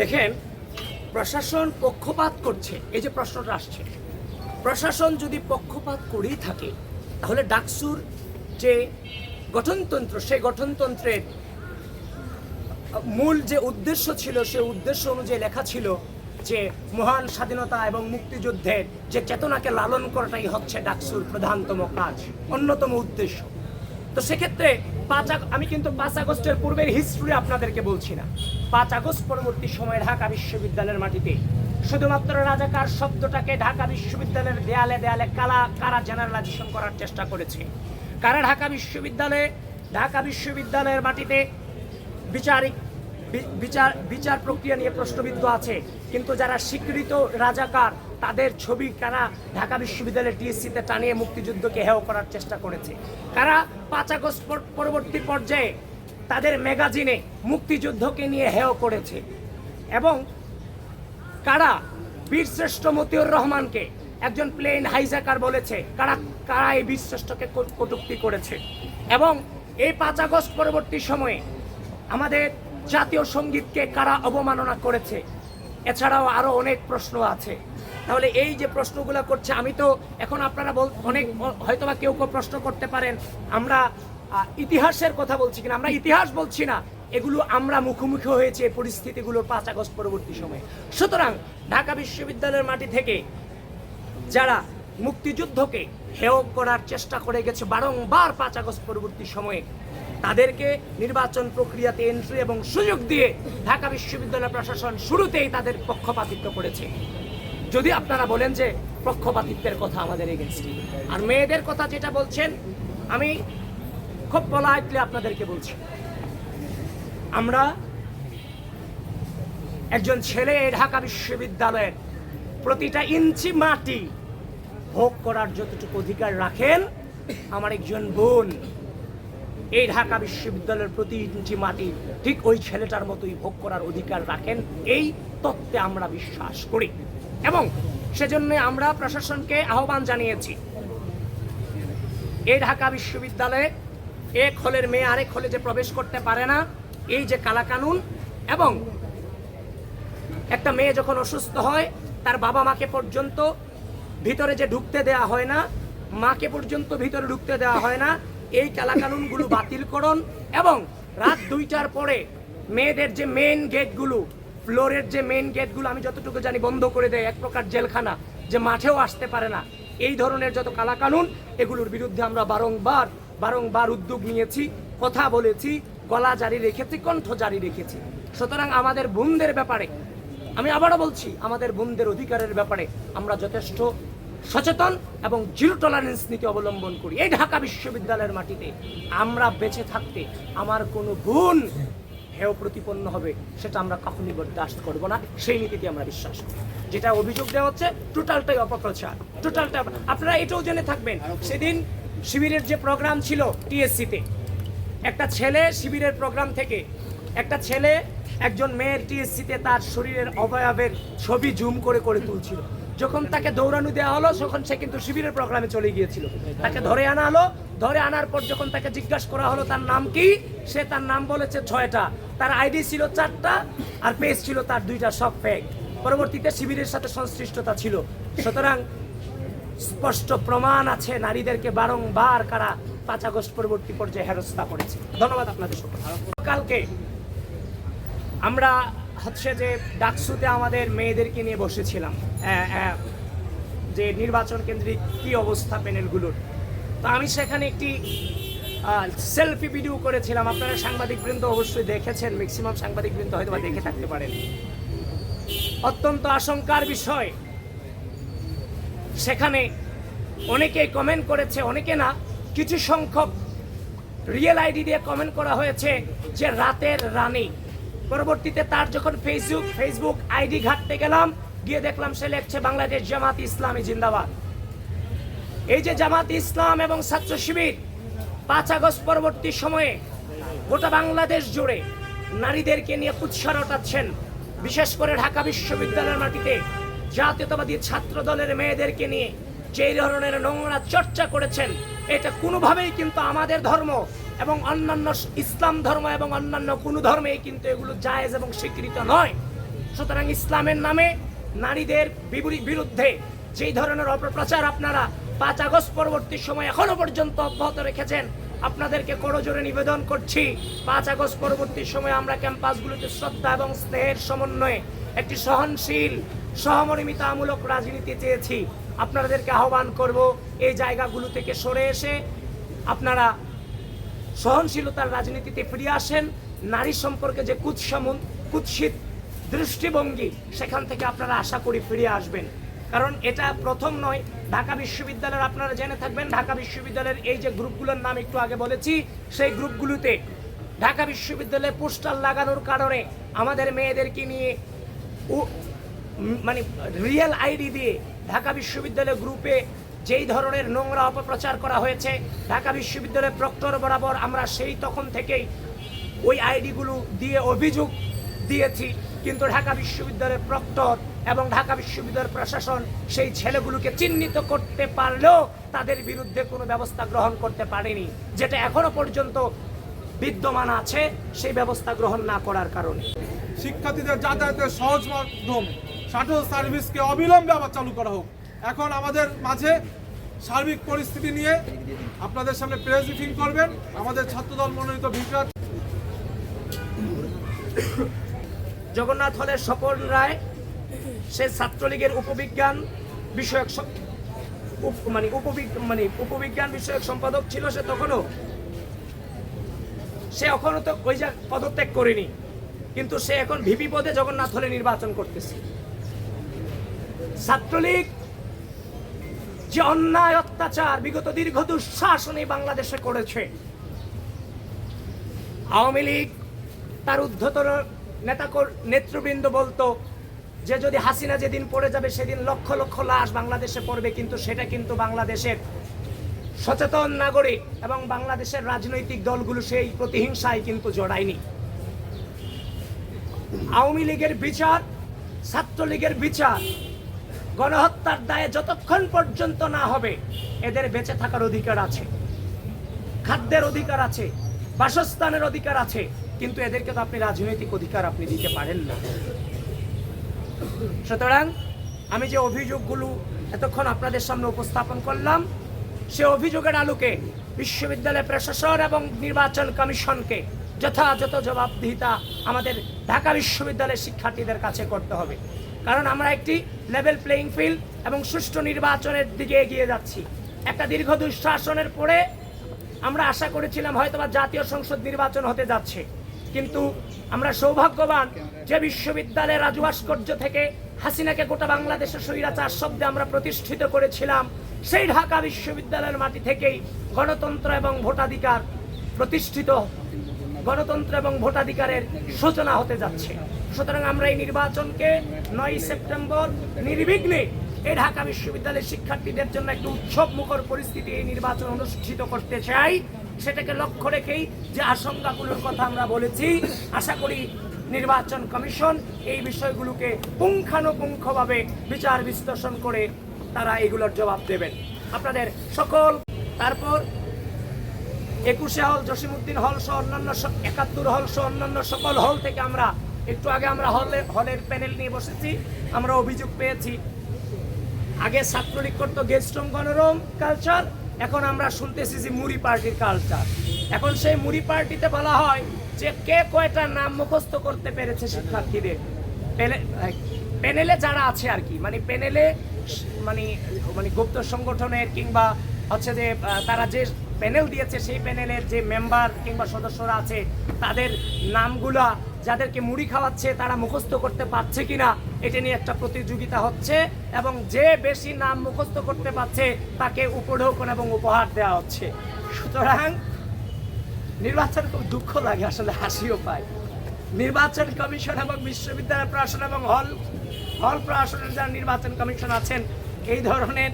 দেখেন, প্রশাসন পক্ষপাত করছে। এই যে প্রশ্নটা আসছে, প্রশাসন যদি পক্ষপাত করেই থাকে, তাহলে ডাকসুর যে গঠনতন্ত্র, সেই গঠনতন্ত্রের মূল যে উদ্দেশ্য ছিল সে উদ্দেশ্য অনুযায়ী লেখা ছিল যে মহান স্বাধীনতা এবং মুক্তিযুদ্ধের যে চেতনাকে লালন করাটাই হচ্ছে ডাকসুর প্রধানতম কাজ, অন্যতম উদ্দেশ্য। তো সেক্ষেত্রে পাঁচ আমি কিন্তু পাঁচ আগস্টের পূর্বের হিস্ট্রি আপনাদেরকে বলছি না। পাঁচ আগস্ট পরবর্তী সময়ে ঢাকা বিশ্ববিদ্যালয়ের মাটিতে। শুধুমাত্র রাজাকার শব্দটাকে ঢাকা বিশ্ববিদ্যালয়ের দেয়ালে দেয়ালে কালা কারা জেনারেলাইজেশন করার চেষ্টা করেছে। কারা ঢাকা বিশ্ববিদ্যালয়ে ঢাকা বিশ্ববিদ্যালয়ের মাটিতে বিচারিক বিচার বিচার প্রক্রিয়া নিয়ে প্রশ্নবিদ্ধ আছে, কিন্তু যারা স্বীকৃত রাজাকার তাদের ছবি কারা ঢাকা বিশ্ববিদ্যালয়ের টিএসসিতে টানিয়ে মুক্তিযুদ্ধকে হেয় করার চেষ্টা করেছে? কারা পাঁচ আগস্ট পরবর্তী পর্যায়ে তাদের ম্যাগাজিনে মুক্তিযুদ্ধকে নিয়ে হেয় করেছে? এবং কারা বীরশ্রেষ্ঠ মতিউর রহমানকে একজন প্লেন হাইজাকার বলেছে? কারা কারা এই বীরশ্রেষ্ঠকে কট- কটূক্তি করেছে? এবং এই পাঁচ আগস্ট পরবর্তী সময়ে আমাদের জাতীয় সঙ্গীতকে কারা অবমাননা করেছে? এছাড়াও আরও অনেক প্রশ্ন আছে। তাহলে এই যে প্রশ্নগুলো করছে, আমি তো এখন আপনারা বল, অনেক হয়তোবা কেউ কেউ প্রশ্ন করতে পারেন। আমরা ইতিহাসের কথা বলছি কিনা, আমরা ইতিহাস বলছি না। এগুলো আমরা মুখোমুখি হয়েছে এই পরিস্থিতিগুলোর পাঁচ আগস্ট পরবর্তী সময়ে। সুতরাং ঢাকা বিশ্ববিদ্যালয়ের মাটি থেকে যারা মুক্তিযুদ্ধকে হেয় করার চেষ্টা করে গেছে বারংবার পাঁচ আগস্ট পরবর্তী সময়ে, তাদেরকে নির্বাচন প্রক্রিয়াতে এন্ট্রি এবং সুযোগ দিয়ে ঢাকা বিশ্ববিদ্যালয় প্রশাসন শুরুতেই তাদের পক্ষপাতিত্ব করেছে। যদি আপনারা বলেন যে পক্ষপাতিত্বের কথা আমাদের এগেনস্টে। আর মেয়েদের কথা যেটা বলছেন, আমি খুব পলাইটলি আপনাদেরকে বলছি। আমরা একজন ছেলে ঢাকা বিশ্ববিদ্যালয়ের প্রতিটা ইঞ্চি মাটি ভোগ করার যতটুকু অধিকার রাখেন, আমার একজন বোন এই ঢাকা বিশ্ববিদ্যালয়ের প্রতি ইঞ্চি মাটি ঠিক ওই ছেলেটার মতোই ভোগ করার অধিকার রাখেন, এই তত্ত্বে আমরা বিশ্বাস করি। এবং সেজন্য আমরা প্রশাসনকে আহ্বান জানিয়েছি। এই ঢাকা বিশ্ববিদ্যালয়ে এক হলের মেয়ে আরেক হলে যে প্রবেশ করতে পারে না, এই যে কালাকানুন এবং একটা মেয়ে যখন অসুস্থ হয়, তার বাবা মাকে পর্যন্ত ভিতরে যে ঢুকতে দেয়া হয় না, মাকে পর্যন্ত ভিতরে ঢুকতে দেওয়া হয় না, এই কালাকানুনগুলো বাতিল করুন এবং রাত দুইটার পরে মেয়েদের যে মেন গেটগুলো ফ্লোরের যে মেন গেটগুলো আমি যতটুকু জানি বন্ধ করে দেয়, এক প্রকার জেলখানা যে মাঠেও আসতে পারে না। এই ধরনের যত কালাকানুন, এগুলোর বিরুদ্ধে আমরা বারংবার বারংবার উদ্যোগ নিয়েছি, কথা বলেছি, গলা জারি রেখেছি, কণ্ঠ জারি রেখেছি। সুতরাং আমাদের বোনদের ব্যাপারে, আমি আবারও বলছি, আমাদের বোনদের অধিকারের ব্যাপারে আমরা যথেষ্ট সচেতন এবং জিরো টলারেন্স নীতি অবলম্বন করি। এই ঢাকা বিশ্ববিদ্যালয়ের মাটিতে আমরা বেঁচে থাকতে আমার কোনো বোন হেয় প্রতিপন্ন হবে, সেটা আমরা কখনই বরদাস্ত করব না। সেই নীতিতে আমরা বিশ্বাস করি। যেটা অভিযোগ দেওয়া হচ্ছে টোটালটাই অপপ্রচার। টোটালটা আপনারা এটাও জেনে থাকবেন, সেদিন শিবিরের যে প্রোগ্রাম ছিল টিএসসিতে একটা ছেলে শিবিরের প্রোগ্রাম থেকে, একটা ছেলে একজন মেয়ের টিএসসিতে তার শরীরের অবয়বের ছবি জুম করে করে তুলছিল। যখন তাকে দৌড়ানো দেওয়া হলো, তখন সে কিন্তু শিবিরের প্রোগ্রামে চলে গিয়েছিল। তাকে ধরে আনা হলো। ধরে আনার পর যখন তাকে জিজ্ঞাসা করা হলো, তার নাম কি? সে তার নাম বলেছে ছয়টা। তার আইডি ছিল চারটা, আর পেজ ছিল তার দুইটা, সব ফেক পরবর্তীতে শিবিরের সাথে সংশ্লিষ্টতা ছিল। সুতরাং স্পষ্ট প্রমাণ আছে, নারীদেরকে বারংবার কারা পাঁচ আগস্ট পরবর্তী পর্যায়ে হেরস্তা করেছে। ধন্যবাদ আপনাদের সকল কালকে আমরা হচ্ছে যে ডাকসুতে আমাদের মেয়েদেরকে নিয়ে বসেছিলাম। যে নির্বাচন কেন্দ্রিক কি অবস্থা প্যানেলগুলোর। তো আমি সেখানে একটি সেলফি ভিডিও করেছিলাম। আপনারা সাংবাদিকবৃন্দ অবশ্যই দেখেছেন ম্যাক্সিমাম সাংবাদিকবৃন্দ হয়তো বা দেখে থাকতে পারেন। অত্যন্ত আশঙ্কার বিষয়। সেখানে অনেকে কমেন্ট করেছে, অনেকে না, কিছু সংখ্যক রিয়েল আইডি দিয়ে কমেন্ট করা হয়েছে যে রাতের রানী। পরবর্তীতে তার যখন ফেসবুক ফেসবুক আইডি ঘাটতে গেলাম, গিয়ে দেখলাম সে লেখছে বাংলাদেশ জামাত ইসলামী জিন্দাবাদ। এই যে জামাত ইসলাম এবং ছাত্র শিবির, পাঁচ আগস্ট পরবর্তী সময়ে গোটা বাংলাদেশ জুড়ে নারীদেরকে নিয়ে কুৎসা রটাচ্ছেন বিশেষ করে ঢাকা বিশ্ববিদ্যালয়ের মাটিতে জাতীয়তাবাদী ছাত্র দলের মেয়েদেরকে নিয়ে যে ধরনের নোংরা চর্চা করেছেন, এটা কোনোভাবেই কিন্তু আমাদের ধর্ম এবং অন্যান্য ইসলাম ধর্ম এবং অন্যান্য কোনো ধর্মেই কিন্তু এগুলো জায়েজ এবং স্বীকৃত নয়। সুতরাং ইসলামের নামে নারীদের বিরুদ্ধে যেই ধরনের অপপ্রচার আপনারা পাঁচ আগস্ট পরবর্তী সময় এখনও পর্যন্ত অব্যাহত রেখেছেন, আপনাদেরকে করজোরে নিবেদন করছি, পাঁচ আগস্ট পরবর্তী সময় আমরা ক্যাম্পাসগুলোতে শ্রদ্ধা এবং স্নেহের সমন্বয়ে একটি সহনশীল, সহমর্মিতামূলক রাজনীতি চেয়েছি। আপনাদেরকে আহ্বান করব, এই জায়গাগুলো থেকে সরে এসে আপনারা সহনশীলতার রাজনীতিতে ফিরে আসেন, নারী সম্পর্কে যে কুৎসমন, কুৎসিত দৃষ্টিভঙ্গি, সেখান থেকে আপনারা আশা করি ফিরে আসবেন। কারণ এটা প্রথম নয়, ঢাকা বিশ্ববিদ্যালয়ের আপনারা জেনে থাকবেন, ঢাকা বিশ্ববিদ্যালয়ের এই যে গ্রুপগুলোর নাম একটু আগে বলেছি, সেই গ্রুপগুলোতে ঢাকা বিশ্ববিদ্যালয়ে পোস্টার লাগানোর কারণে আমাদের মেয়েদেরকে নিয়ে মানে রিয়েল আইডি দিয়ে ঢাকা বিশ্ববিদ্যালয় গ্রুপে যেই ধরনের নোংরা অপপ্রচার করা হয়েছে, ঢাকা বিশ্ববিদ্যালয়ের প্রক্টর বরাবর আমরা সেই তখন থেকেই ওই আইডিগুলো দিয়ে অভিযোগ দিয়েছি। কিন্তু ঢাকা বিশ্ববিদ্যালয়ের প্রক্টর এবং ঢাকা বিশ্ববিদ্যালয়ের প্রশাসন সেই ছেলেগুলোকে চিহ্নিত করতে পারলেও তাদের বিরুদ্ধে কোনো ব্যবস্থা গ্রহণ করতে পারেনি। যেটা এখনও পর্যন্ত বিদ্যমান আছে, সেই ব্যবস্থা গ্রহণ না করার কারণে। শিক্ষার্থীদের যাতায়াতের সহজ মাধ্যম শাটল সার্ভিসকে অবিলম্বে আবার চালু করা হোক। এখন আমাদের মাঝে সার্বিক পরিস্থিতি নিয়ে আপনাদের সামনে প্রেস ব্রিফিং করবেন। আমাদের ছাত্রদল মনোনীত ভিকার জগন্নাথ হলের স্বপন রায়, সে ছাত্রলীগের উপবিজ্ঞান বিষয়ক মানে উপবিজ্ঞ মানে উপবিজ্ঞান বিষয়ক সম্পাদক ছিল সে তখনও। সে এখনও তো ওই যা পদত্যাগ করেনি, কিন্তু সে এখন ভিপি পদে জগন্নাথ হলে নির্বাচন করতেছে। ছাত্রলীগ যে অন্যায় অত্যাচার বিগত দীর্ঘ দুঃশাসনে বাংলাদেশে করেছে। আওয়ামী লীগ তার ঊর্ধ্বতর নেতা নেতৃবৃন্দ বলতো, যে যদি হাসিনা যেদিন পড়ে যাবে, সেদিন লক্ষ লক্ষ লাশ বাংলাদেশে পড়বে। কিন্তু সেটা কিন্তু বাংলাদেশের সচেতন নাগরিক এবং বাংলাদেশের রাজনৈতিক দলগুলো সেই প্রতিহিংসায় কিন্তু জড়ায়নি। আওয়ামী লীগের বিচার, ছাত্রলীগের বিচার গণহত্যার দায়ে যতক্ষণ পর্যন্ত না হবে, এদের বেঁচে থাকার অধিকার আছে। খাদ্যের অধিকার আছে, বাসস্থানের অধিকার আছে, কিন্তু এদেরকে তো আপনি রাজনৈতিক অধিকার আপনি দিতে পারেন না। সুতরাং আমি যে অভিযোগগুলো এতক্ষণ আপনাদের সামনে উপস্থাপন করলাম, সে অভিযোগের আলোকে বিশ্ববিদ্যালয় প্রশাসন এবং নির্বাচন কমিশনকে যথাযথ জবাবদিহিতা আমাদের ঢাকা বিশ্ববিদ্যালয়ের শিক্ষার্থীদের কাছে করতে হবে। কারণ আমরা একটি লেভেল প্লেইং ফিল্ড এবং সুষ্ঠু নির্বাচনের দিকে এগিয়ে যাচ্ছি। একটা দীর্ঘ দুঃশাসনের পরে আমরা আশা করেছিলাম হয়তোবা জাতীয় সংসদ নির্বাচন হতে যাচ্ছে। কিন্তু আমরা সৌভাগ্যবান যে বিশ্ববিদ্যালয়ের রাজু ভাস্কর্য থেকে হাসিনাকে গোটা বাংলাদেশের স্বৈরাচার শব্দে আমরা প্রতিষ্ঠিত করেছিলাম, সেই ঢাকা বিশ্ববিদ্যালয়ের মাটি থেকেই গণতন্ত্র এবং ভোটাধিকার প্রতিষ্ঠিত, গণতন্ত্র এবং ভোটাধিকারের সূচনা হতে যাচ্ছে। সুতরাং আমরা এই নির্বাচনকে নয় সেপ্টেম্বর নির্বিঘ্নে এই ঢাকা বিশ্ববিদ্যালয়ের শিক্ষার্থীদের জন্য একটি উৎসব মুখর পরিস্থিতি এই নির্বাচন অনুষ্ঠিত করতে চাই। সেটাকে লক্ষ্য রেখেই যে আশঙ্কাগুলোর কথা আমরা বলেছি, আশা করি নির্বাচন কমিশন এই বিষয়গুলোকে পুঙ্খানুপুঙ্খভাবে বিচার বিশ্লেষণ করে তারা এগুলোর জবাব দেবেন। আপনাদের সকল, তারপর একুশে হল জসিমুদ্দিন হল সহ অন্যান্য একাত্তর হল সহ অন্যান্য সকল হল থেকে আমরা একটু আগে আমরা হলের হলের প্যানেল নিয়ে বসেছি, আমরা অভিযোগ পেয়েছি। আগে ছাত্রলীগ করতো গেস্টম গণরম কালচার এখন আমরা শুনতেছি যে মুড়ি পার্টির কালচার এখন সেই মুড়ি পার্টিতে বলা হয় যে কে কয়টা নাম মুখস্থ করতে পেরেছে শিক্ষার্থীদের। প্যানেলে যারা আছে আর কি মানে প্যানেলে মানে মানে গুপ্ত সংগঠনের কিংবা হচ্ছে যে তারা যে প্যানেল দিয়েছে সেই প্যানেলের যে মেম্বার কিংবা সদস্যরা আছে, তাদের নামগুলা যাদেরকে মুড়ি খাওয়াচ্ছে, তারা মুখস্থ করতে পারছে কিনা, এটা নিয়ে একটা প্রতিযোগিতা হচ্ছে এবং যে বেশি নাম মুখস্থ করতে পারছে, তাকে উপঢৌকন এবং উপহার দেওয়া হচ্ছে। সুতরাং নির্বাচন খুব দুঃখ লাগে, আসলে হাসিও পায়। নির্বাচন কমিশন এবং বিশ্ববিদ্যালয় প্রশাসন এবং হল হল প্রশাসনের যারা নির্বাচন কমিশন আছেন, এই ধরনের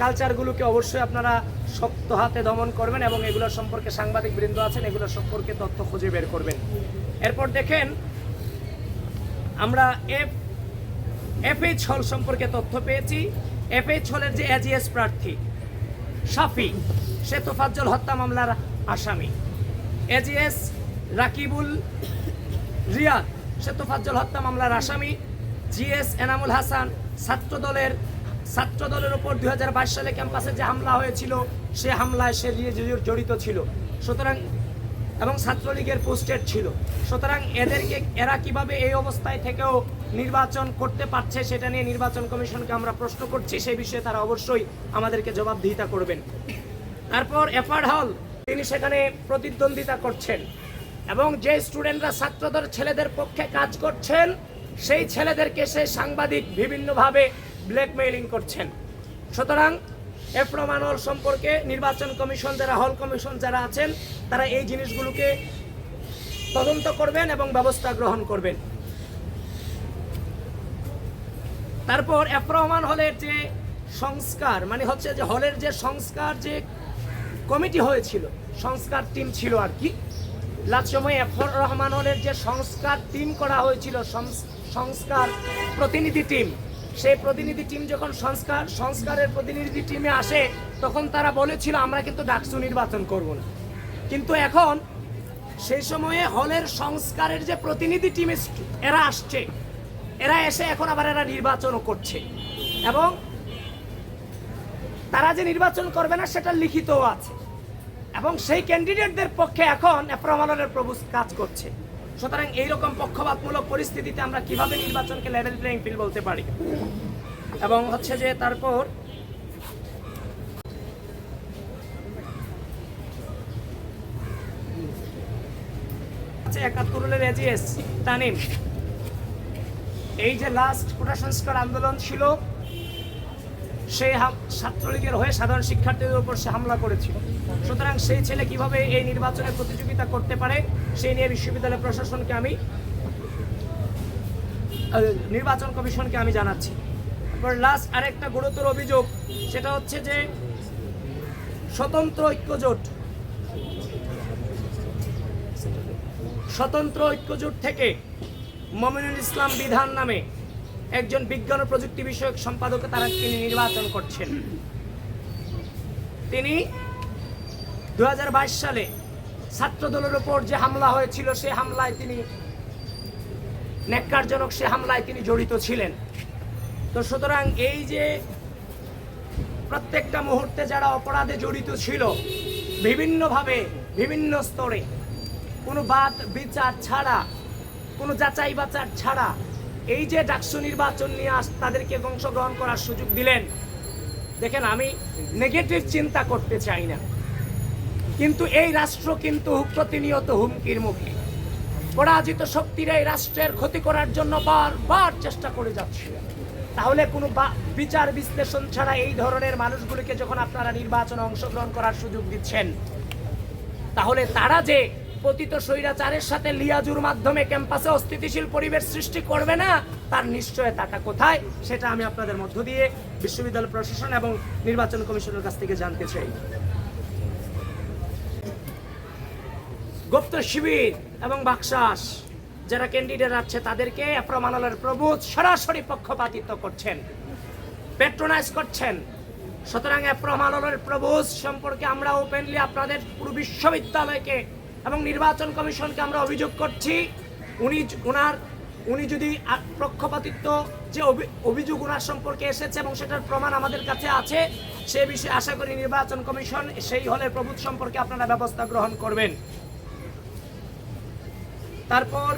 কালচারগুলোকে অবশ্যই আপনারা শক্ত হাতে দমন করবেন এবং এগুলো সম্পর্কে সাংবাদিক বৃন্দ আছেন এগুলো সম্পর্কে তথ্য খুঁজে বের করবেন। এরপর দেখেন, আমরা এফ এফএইচ হল সম্পর্কে তথ্য পেয়েছি। এফএইচ হলের যে এজিএস প্রার্থী, শাফি, সে তোফাজ্জল হত্যা মামলার আসামি। এজিএস রাকিবুল রিয়াদ, সে তোফাজ্জল হত্যা মামলার আসামি। জিএস এনামুল হাসান ছাত্র দলের ছাত্র দলের উপর দুই সালে ক্যাম্পাসে যে হামলা হয়েছিল, সে হামলায় সে জড়িত ছিল। সুতরাং এবং ছাত্রলীগের পোস্টেড ছিল। সুতরাং এদেরকে এরা কীভাবে এই অবস্থায় থেকেও নির্বাচন করতে পারছে সেটা নিয়ে নির্বাচন কমিশনকে আমরা প্রশ্ন করছি সেই বিষয়ে তারা অবশ্যই আমাদেরকে জবাবদিহিতা করবেন। তারপর এফার্ড হল, তিনি সেখানে প্রতিদ্বন্দ্বিতা করছেন এবং যে স্টুডেন্টরা ছাত্রদের ছেলেদের পক্ষে কাজ করছেন, সেই ছেলেদেরকে সে সাংবাদিক বিভিন্নভাবে ব্ল্যাকমেইলিং করছেন। সুতরাং এফরমান হল সম্পর্কে নির্বাচন কমিশন, যারা হল কমিশন যারা আছেন, তারা এই জিনিসগুলোকে তদন্ত করবেন এবং ব্যবস্থা গ্রহণ করবেন। তারপর এফ রহমান হলের যে সংস্কার মানে হচ্ছে যে হলের যে সংস্কার যে কমিটি হয়েছিল, সংস্কার টিম ছিল আর কি, লাস্ট সময় এফ রহমান হলের যে সংস্কার টিম করা হয়েছিল সংস- সংস্কার প্রতিনিধি টিম সেই প্রতিনিধি টিম যখন সংস্কার, সংস্কারের প্রতিনিধি টিমে আসে, তখন তারা বলেছিল, আমরা কিন্তু ডাকসু নির্বাচন করব না। কিন্তু এখন সেই সময়ে হলের সংস্কারের যে প্রতিনিধি টিম এরা আসছে। এরা এসে এখন আবার এরা নির্বাচনও করছে। এবং তারা যে নির্বাচন করবে না, সেটা লিখিতও আছে। এবং সেই ক্যান্ডিডেটদের পক্ষে এখন এপ্রমানের প্রভু কাজ করছে। সুতরাং এইরকম পক্ষপাতমূলক পরিস্থিতিতে আমরা কীভাবে নির্বাচনকে লেভেল প্লেইং ফিল্ড বলতে পারি? এবং হচ্ছে যে তারপর একাত্তরের এজিএস তানিম, এই যে লাস্ট কোটা সংস্কার আন্দোলন ছিল হাম- ছাত্রলীগের হয়ে সাধারণ শিক্ষার্থীদের উপর সে হামলা করেছিল। সুতরাং সেই ছেলে কীভাবে এই নির্বাচনে প্রতিযোগিতা করতে পারে, সেই নিয়ে বিশ্ববিদ্যালয় প্রশাসনকে আমি নির্বাচন কমিশনকে আমি জানাচ্ছি। তারপর লাস্ট আরেকটা গুরুতর অভিযোগ, সেটা হচ্ছে যে স্বতন্ত্র ঐক্যজোট স্বতন্ত্র ঐক্যজোট থেকে মমিনুল ইসলাম বিধান নামে একজন বিজ্ঞান ও প্রযুক্তি বিষয়ক সম্পাদকে তারা তিনি নির্বাচন করছেন। তিনি দু সালে ছাত্র দলের উপর যে হামলা হয়েছিল, সে হামলায় তিনি ন্যাক্কারজনক সে হামলায় তিনি জড়িত ছিলেন। তো সুতরাং এই যে প্রত্যেকটা মুহূর্তে যারা অপরাধে জড়িত ছিল, বিভিন্নভাবে, বিভিন্ন স্তরে, কোনো বাদ, বিচার ছাড়া, কোনো যাচাই বাচার ছাড়া এই যে ডাকসু নির্বাচন নিয়ে আস তাদেরকে অংশগ্রহণ করার সুযোগ দিলেন, দেখেন আমি নেগেটিভ চিন্তা করতে চাই না। কিন্তু এই রাষ্ট্র কিন্তু প্রতিনিয়ত হুমকির মুখে। পরাজিত শক্তিরা এই রাষ্ট্রের ক্ষতি করার জন্য বারবার চেষ্টা করে যাচ্ছে। তাহলে কোনো বিচার বিশ্লেষণ ছাড়া এই ধরনের মানুষগুলিকে যখন আপনারা নির্বাচনে অংশগ্রহণ করার সুযোগ দিচ্ছেন, তাহলে তারা যে পতিত স্বৈরাচারের সাথে লিয়াজুর মাধ্যমে ক্যাম্পাসে অস্থিতিশীল পরিবেশ সৃষ্টি করবে না, তার নিশ্চয়তাটা কোথায় সেটা আমি আপনাদের মধ্য দিয়ে বিশ্ববিদ্যালয় প্রশাসন এবং নির্বাচন কমিশনের কাছ থেকে জানতে চাই। গুপ্ত শিবির এবং বাকশাস, যারা ক্যান্ডিডেট আছে তাদেরকে প্রমাণালের প্রভুত সরাসরি পক্ষপাতিত্ব করছেন পেট্রোনাইজ করছেন। সুতরাং প্রমাণনের প্রভুজ সম্পর্কে আমরা ওপেনলি আপনাদের পুরো বিশ্ববিদ্যালয়কে এবং নির্বাচন কমিশনকে আমরা অভিযোগ করছি, উনি ওনার উনি যদি পক্ষপাতিত্ব যে অভি- অভিযোগ ওনার সম্পর্কে এসেছে এবং সেটার প্রমাণ আমাদের কাছে আছে, সে বিষয়ে আশা করি নির্বাচন কমিশন সেই হলে প্রভুত সম্পর্কে আপনারা ব্যবস্থা গ্রহণ করবেন। তারপর